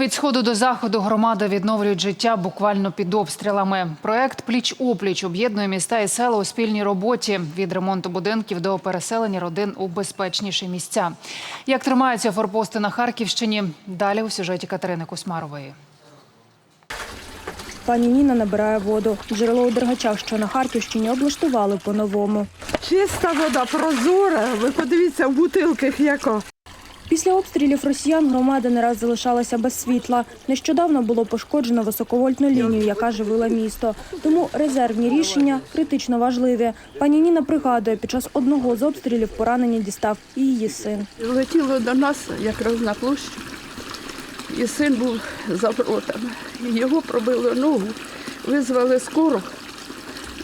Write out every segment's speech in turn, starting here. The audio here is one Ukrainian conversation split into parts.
Від сходу до заходу громади відновлюють життя буквально під обстрілами. Проект Пліч опліч об'єднує міста і села у спільній роботі від ремонту будинків до переселення родин у безпечніші місця. Як тримаються форпости на Харківщині? Далі у сюжеті Катерини Кусмарової. Пані Ніна набирає воду. Джерело у Дергачах, що на Харківщині, облаштували по-новому. Чиста вода, прозора. Ви подивіться в бутилках яка. Після обстрілів росіян громада не раз залишалася без світла. Нещодавно було пошкоджено високовольтну лінію, яка живила місто. Тому резервні рішення критично важливі. Пані Ніна пригадує, під час одного з обстрілів поранення дістав і її син. Летіло до нас якраз на площу. І син був за воротами. Його пробило ногу, визвали скору.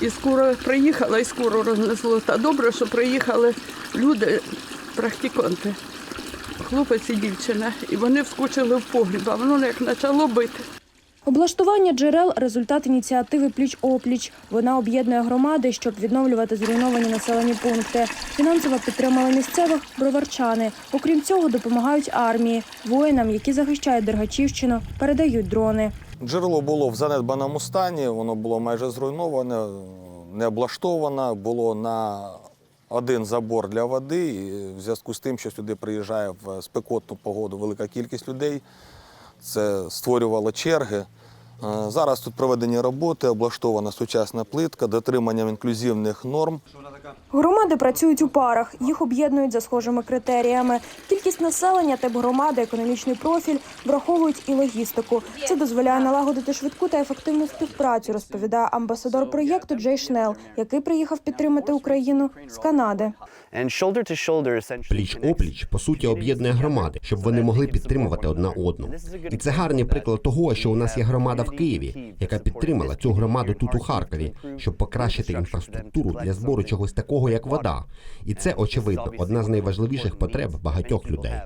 І скоро приїхала, і скоро рознесло. Та добре, що приїхали люди, практиканти, хлопець і дівчина. І вони вскочили в погріб, а воно як почало бити. Облаштування джерел результат ініціативи Пліч-опліч. Вона об'єднує громади, щоб відновлювати зруйновані населені пункти. Фінансово підтримали місцевих броварчани. Окрім цього, допомагають армії. Воїнам, які захищають Дергачівщину, передають дрони. Джерело було в занедбаному стані, воно було майже зруйноване, не облаштоване, було на один забор для води. І в зв'язку з тим, що сюди приїжджає в спекотну погоду велика кількість людей, це створювало черги. Е, Зараз тут проведені роботи, облаштована сучасна плитка, дотриманням інклюзивних норм. Громади працюють у парах, їх об'єднують за схожими критеріями. Кількість населення, тип громади, економічний профіль враховують і логістику. Це дозволяє налагодити швидку та ефективну співпрацю, розповідає амбасадор проєкту Джей Шнел, який приїхав підтримати Україну з Канади. Пліч опліч по суті об'єднує громади, щоб вони могли підтримувати одна одну. І це гарний приклад того, що у нас є громада в Києві, яка підтримала цю громаду тут у Харкові, щоб покращити інфраструктуру для збору чогось такого, як вода. І це очевидно одна з найважливіших потреб багатьох людей.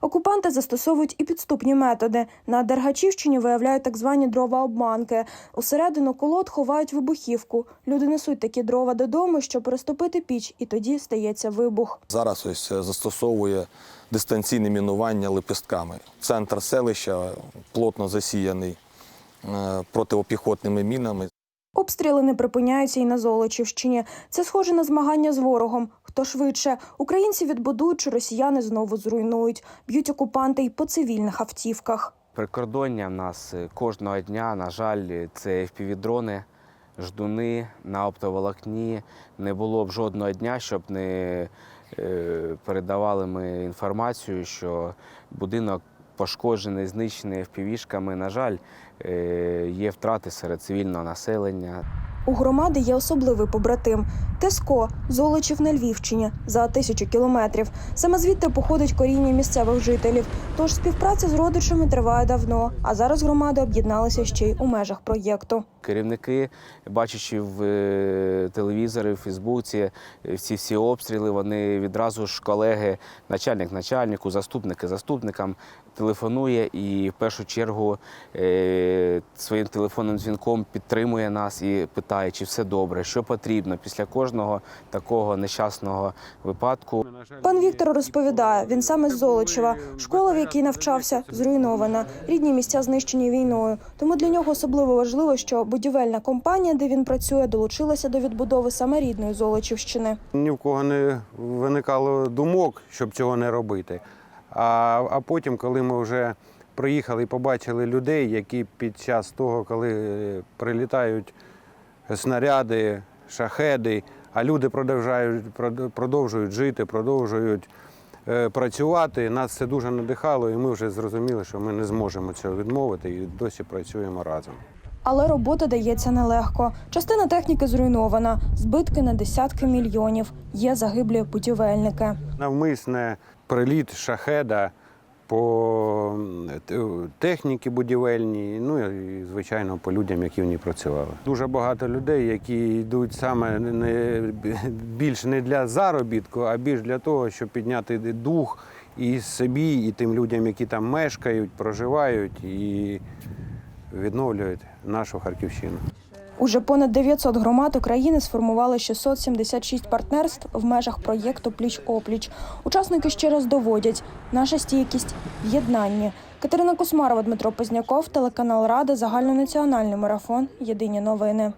Окупанти застосовують і підступні методи. На Дергачівщині виявляють так звані дрова обманки. Усередину колод ховають вибухівку. Люди несуть такі дрова додому, щоб переступити піч, і тоді стається вибух. Зараз ось е, застосовує дистанційне мінування лепестками. Центр селища плотно засіяний е, протиопіхотними мінами. Обстріли не припиняються і на Золочівщині. Це схоже на змагання з ворогом. Хто швидше? Українці відбудують, чи росіяни знову зруйнують. Б'ють окупанти й по цивільних автівках. Прикордоння в нас е, кожного дня, на жаль, це FPV-дрони, ждуни на оптоволокні. Не було б жодного дня, щоб не е, передавали ми інформацію, що будинок пошкоджений, знищений FPV-шками. На жаль, е, є втрати серед цивільного населення. У громади є особливий побратим Теско, Золочів на Львівщині за тисячу кілометрів. Саме звідти походить коріння місцевих жителів. Тож співпраця з родичами триває давно. А зараз громади об'єдналися ще й у межах проєкту. Керівники, бачачи в е, телевізорі, в Фейсбуці е, ці всі обстріли, вони відразу ж колеги, начальник начальнику, заступники заступникам телефонує і в першу чергу е, своїм телефонним дзвінком підтримує нас і питає, чи все добре, що потрібно після кожного такого нещасного випадку. Пан Віктор розповідає, він саме з Золочева. Школа, в якій навчався, зруйнована. Рідні місця знищені війною. Тому для нього особливо важливо, що будівельна компанія, де він працює, долучилася до відбудови саме рідної Золочівщини. Ні в кого не виникало думок, щоб цього не робити. А, а потім, коли ми вже приїхали і побачили людей, які під час того, коли е, прилітають снаряди, шахеди, а люди продовжують, продовжують жити, продовжують е, працювати, нас це дуже надихало, і ми вже зрозуміли, що ми не зможемо цього відмовити і досі працюємо разом. Але робота дається нелегко. Частина техніки зруйнована, збитки на десятки мільйонів. Є загиблі будівельники. Навмисне приліт шахеда по техніці будівельній, ну і звичайно по людям, які в ній працювали. Дуже багато людей, які йдуть саме не більш не для заробітку, а більш для того, щоб підняти дух і собі, і тим людям, які там мешкають, проживають і відновлюють нашу Харківщину. Уже понад 900 громад України сформували 676 партнерств в межах проєкту Пліч-опліч. Учасники ще раз доводять, наша стійкість в єднанні. Катерина Космарова, Дмитро Позняков, телеканал Рада, загальнонаціональний марафон. Єдині новини.